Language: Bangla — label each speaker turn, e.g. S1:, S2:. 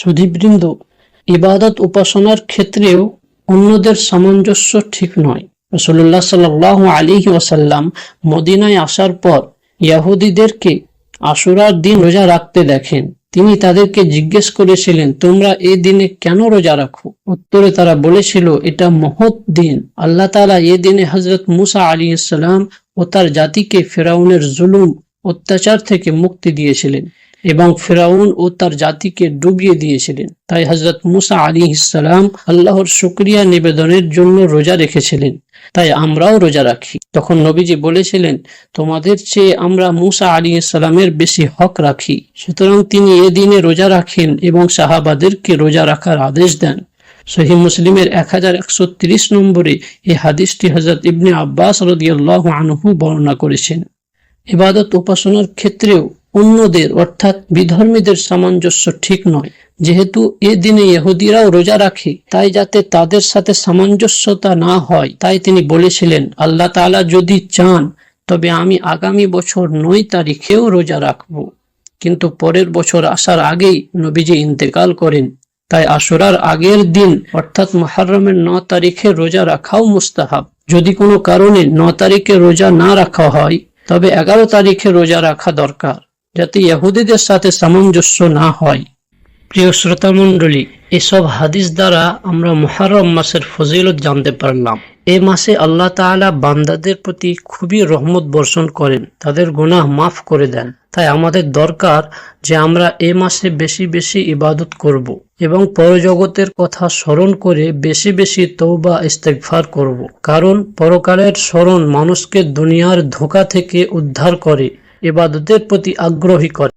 S1: সুধীবৃন্দ, ইবাদত উপাসনার ক্ষেত্রেও অন্যদের সামঞ্জস্য ঠিক নয়। রসুল্লাহ সাল আলী ওয়াসাল্লাম মদিনায় আসার পর ইয়াহুদিদেরকে আশুরার দিন রোজা রাখতে দেখেন। তিনি তাদেরকে জিজ্ঞেস করেছিলেন, তোমরা এই দিনে কেন রোজা রাখো? উত্তরে তারা বলেছিল, এটা মহৎ দিন। আল্লাহ তাআলা এ দিনে হজরত মুসা আলী ইসলাম ও তার জাতিকে ফেরাউনের জুলুম অত্যাচার থেকে মুক্তি দিয়েছিলেন এবং ফেরাউন ও তার জাতিকে ডুবিয়ে দিয়েছিলেন। তাই হজরত মুসা আলী ইসলাম আল্লাহর শুক্রিয়া নিবেদনের জন্য রোজা রেখেছিলেন। তাই আমরাও রোজা রাখি। তখন নবীজি বলেছিলেন, তোমাদের চেয়ে আমরা মুসা আলী ইসলামের বেশি হক রাখি। সুতরাং তিনি এদিনে রোজা রাখেন এবং সাহাবাদেরকে রোজা রাখার আদেশ দেন। সহি মুসলিমের এক হাজার একশো তিরিশ নম্বরে এই হাদিসটি হজরত ইবনে আব্বাস রদিয়াল্লাহ আনহু বর্ণনা করেছেন। ইবাদত উপাসনার ক্ষেত্রেও অন্যদের, অর্থাৎ বিধর্মীদের সামঞ্জস্য ঠিক নয়। যেহেতু এ দিনে ইহুদিরাও রোজা রাখে, তাই যাতে তাদের সাথে সামঞ্জস্যতা না হয়, তাই তিনি বলেছিলেন, আল্লাহ তাআলা যদি চান, তবে আমি আগামী বছর নয় তারিখেও রোজা রাখব। কিন্তু পরের বছর আসার আগেই নবীজি ইন্তেকাল করেন। তাই আশুরার আগের দিন, অর্থাৎ মহরমের ন তারিখে রোজা রাখাও মুস্তাহাব। যদি কোনো কারণে ন তারিখে রোজা না রাখা হয় তবে এগারো তারিখে রোজা রাখা দরকার, যাতে ইহুদিদের সাথে সামঞ্জস্য না হয়। প্রিয় শ্রোতা মন্ডলী এসব হাদিস দ্বারা আমরা মহারম মাসের ফজিলত জানতে পারলাম। এ মাসে আল্লাহ তালা বান্দাদের প্রতি খুবই রহমত বর্ষণ করেন, তাদের গুনাহ মাফ করে দেন। তাই আমাদের দরকার যে আমরা এ মাসে বেশি বেশি ইবাদত করব এবং পরজগতের কথা স্মরণ করে বেশি বেশি তৌবা ইস্তেকফার করব। কারণ পরকালের স্মরণ মানুষকে দুনিয়ার ধোকা থেকে উদ্ধার করে, ইবাদতের প্রতি আগ্রহী করে।